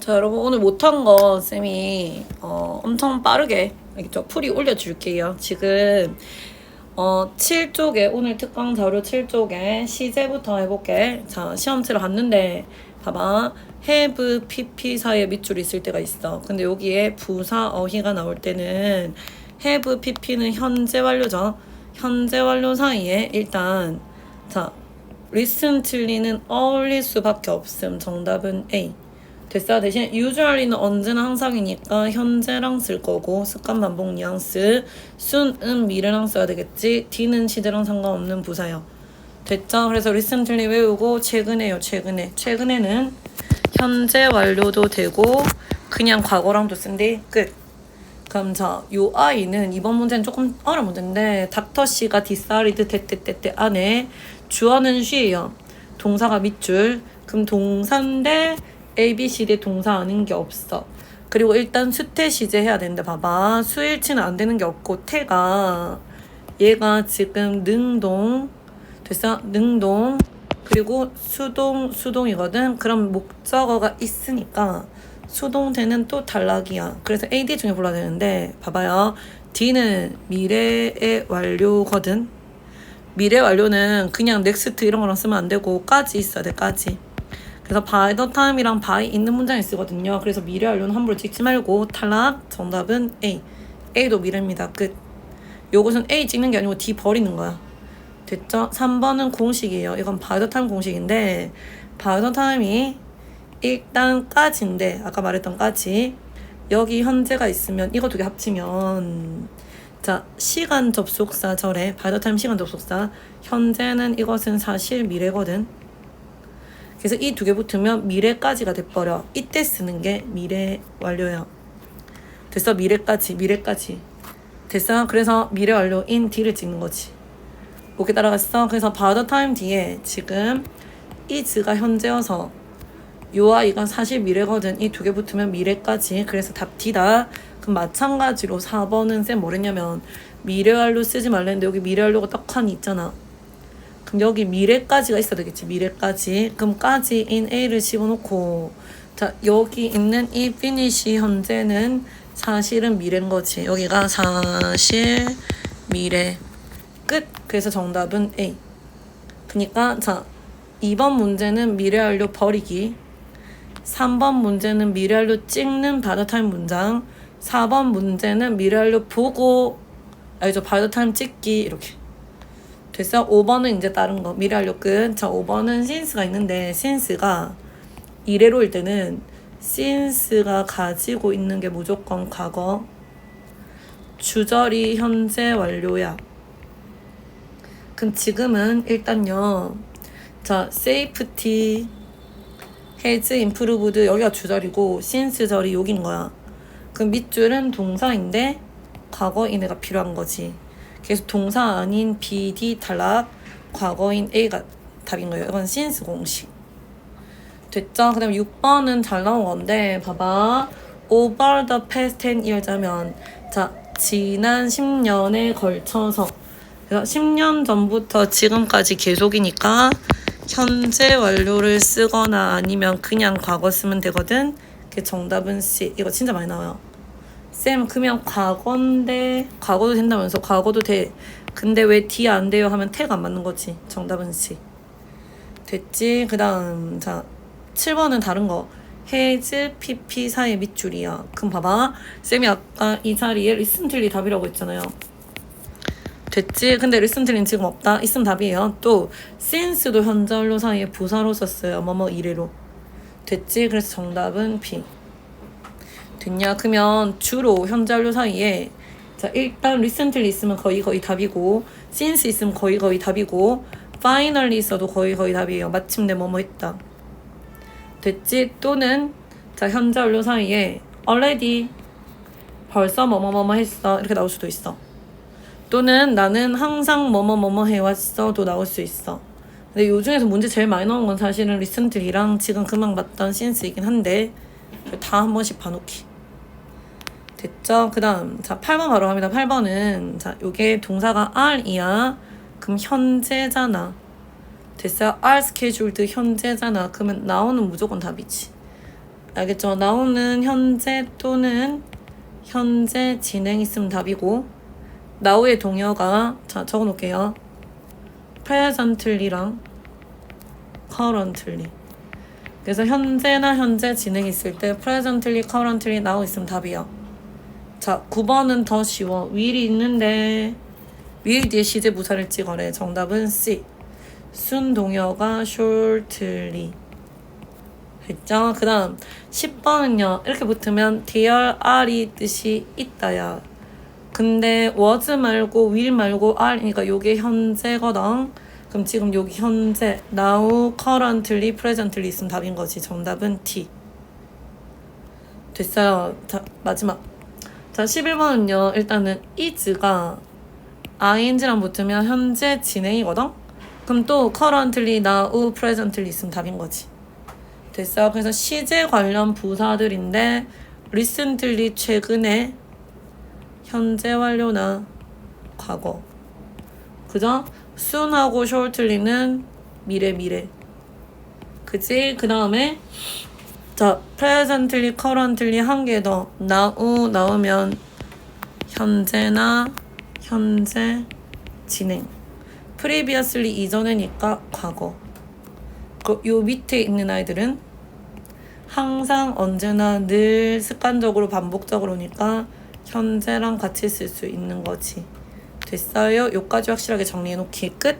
자 여러분 오늘 못한 거 쌤이 어, 엄청 빠르게 알겠죠? 풀이 올려줄게요. 지금 어, 7쪽에 오늘 특강 자료 7쪽에 시제부터 해볼게. 자 시험치를 봤는데 봐봐 have pp 사이에 밑줄이 있을 때가 있어. 근데 여기에 부사 어휘가 나올 때는 have pp는 현재 완료죠. 현재 완료 사이에 일단 자 listen 틀리는 어울릴 수밖에 없음. 정답은 A. 됐어. 대신 usually는 언제나 항상이니까 현재랑 쓸 거고 습관 반복 뉘앙스 순은 미래랑 써야 되겠지. D는 시제랑 상관없는 부사요. 됐죠? 그래서 recently 외우고 최근에요. 최근에. 최근에는 현재 완료도 되고 그냥 과거랑도 쓴대. 끝. 그럼 자, 요 아이는 이번 문제는 조금 어려운 문제인데 닥터 씨가 디사리드 때때때때 안에 주어는 쉬예요. 동사가 밑줄. 그럼 동사인데 A, B, C, D 동사 아닌 게 없어. 그리고 일단 수태 시제 해야 되는데 봐봐. 수일치는 안 되는 게 없고 태가 얘가 지금 능동 됐어? 능동 그리고 수동 수동이거든. 그럼 목적어가 있으니까 수동태는 또 단락이야. 그래서 AD 중에 골라야 되는데 봐봐요. D는 미래의 완료거든. 미래 완료는 그냥 넥스트 이런 거랑 쓰면 안 되고 까지 있어야 돼. 까지. 그래서 by the time이랑 by 있는 문장이 쓰거든요. 그래서 미래 완료는 함부로 찍지 말고 탈락. 정답은 A. A도 미래입니다. 끝. 요것은 A 찍는 게 아니고 D 버리는 거야. 됐죠? 3번은 공식이에요. 이건 by the time 공식인데 by the time이 일단 까지인데 아까 말했던 까지 여기 현재가 있으면 이거 두 개 합치면 자 시간 접속사 절에 by the time 시간 접속사 현재는 이것은 사실 미래거든. 그래서 이 두 개 붙으면 미래까지가 돼버려. 이때 쓰는 게 미래 완료야. 됐어? 미래까지, 미래까지. 됐어? 그래서 미래 완료 인 D를 찍는 거지. 오케이 따라갔어? 그래서 the time 뒤에 지금 is가 현재여서 요 아이가 사실 미래거든. 이 두 개 붙으면 미래까지. 그래서 답 D다. 그럼 마찬가지로 4번은 쌤 뭐랬냐면 미래 완료 쓰지 말랬는데 여기 미래 완료가 떡하니 있잖아. 그럼 여기 미래까지가 있어야 되겠지. 미래까지. 그럼 까지인 A를 집어넣고 자 여기 있는 이 finish 현재는 사실은 미래인 거지. 여기가 사실 미래 끝. 그래서 정답은 A. 그니까 자 2번 문제는 미래 완료 버리기. 3번 문제는 미래 완료 찍는 바다타임 문장. 4번 문제는 미래 완료 보고 알죠? 바다타임 찍기 이렇게. 됐어? 5번은 이제 다른 거. 끝. 자, 5번은 since가 있는데, since가 이래로일 때는 since가 가지고 있는 게 무조건 과거. 주절이 현재 완료야. 그럼 지금은 일단요. 자, safety, improved 여기가 주절이고 since 절이 여긴 거야. 그럼 밑줄은 동사인데 과거인 애가 필요한 거지. 그래서 동사 아닌 BD 탈락 과거인 A가 답인 거예요. 이건 since 공식. 됐죠? 그 다음에 6번은 잘 나온 건데 봐봐. over the past 10 years 하면 자 지난 10년에 걸쳐서 그래서 10년 전부터 지금까지 계속이니까 현재 완료를 쓰거나 아니면 그냥 과거 쓰면 되거든. 그 정답은 C. 이거 진짜 많이 나와요. 쌤 그러면 과거인데 과거도 된다면서 과거도 돼. 근데 왜 D 안 돼요 하면 태가 안 맞는 거지. 정답은 C. 됐지? 그 다음 자 7번은 다른 거. 헤즈 PP 사이 밑줄이야. 그럼 봐봐. 쌤이 아까 이 자리에 리슨 틀리 답이라고 했잖아요. 됐지? 근데 리슨 틀린 지금 없다. 있으면 답이에요. 또 since도 현재 완료 사이에 부사로 썼어요. 뭐뭐 이래로. 됐지? 그래서 정답은 B. 됐냐? 그러면 주로 현재 완료 사이에 자 일단 recently 있으면 거의 거의 답이고 since 있으면 거의 거의 답이고 finally 있어도 거의 거의 답이에요. 마침내 뭐뭐 했다. 됐지? 또는 자 현재 완료 사이에 already 벌써 뭐뭐뭐뭐 했어 이렇게 나올 수도 있어. 또는 나는 항상 뭐뭐뭐뭐 해왔어도 나올 수 있어. 근데 요 중에서 문제 제일 많이 나온 건 사실은 리슨트리랑 지금 금방 봤던 신스이긴 한데 다 한 번씩 봐놓기. 됐죠? 그 다음 자 8번 바로 갑니다. 8번은 자 요게 동사가 are이야. 그럼 현재잖아. 됐어요? are scheduled 현재잖아. 그러면 나오는 무조건 답이지. 알겠죠? 나오는 현재 또는 현재 진행 있으면 답이고 나우의 동요가 자 적어 놓을게요. presently랑 currently. 그래서 현재나 현재 진행 있을 때 presently, currently 나오 있으면 답이야. 자 9번은 더 쉬워. will이 있는데 will 뒤에 시제 부사를 찍어래. 정답은 C. 순 동요가 shortly. 했죠? 그 다음 10번은요 이렇게 붙으면 there are이 뜻이 있다야 근데 was 말고 will 말고 are니까 요게 현재거든 그럼 지금 여기 현재 now, currently, presently 있으면 답인 거지 정답은 D 됐어요 자, 마지막 자 11번은요 일단은 is가 ing랑 붙으면 현재 진행이거든 그럼 또 currently, now, presently 있으면 답인 거지 됐어요. 그래서 시제 관련 부사들인데 recently 최근에 현재 완료나 과거 그죠? soon하고 shortly는 미래 미래 그지? 그 다음에 자 presently, currently 한 개 더 now 나오면 현재나 현재 진행 previously 이전에니까 과거 그요 밑에 있는 아이들은 항상 언제나 늘 습관적으로 반복적으로니까 현재랑 같이 쓸 수 있는 거지. 됐어요? 요까지 확실하게 정리해 놓기 끝.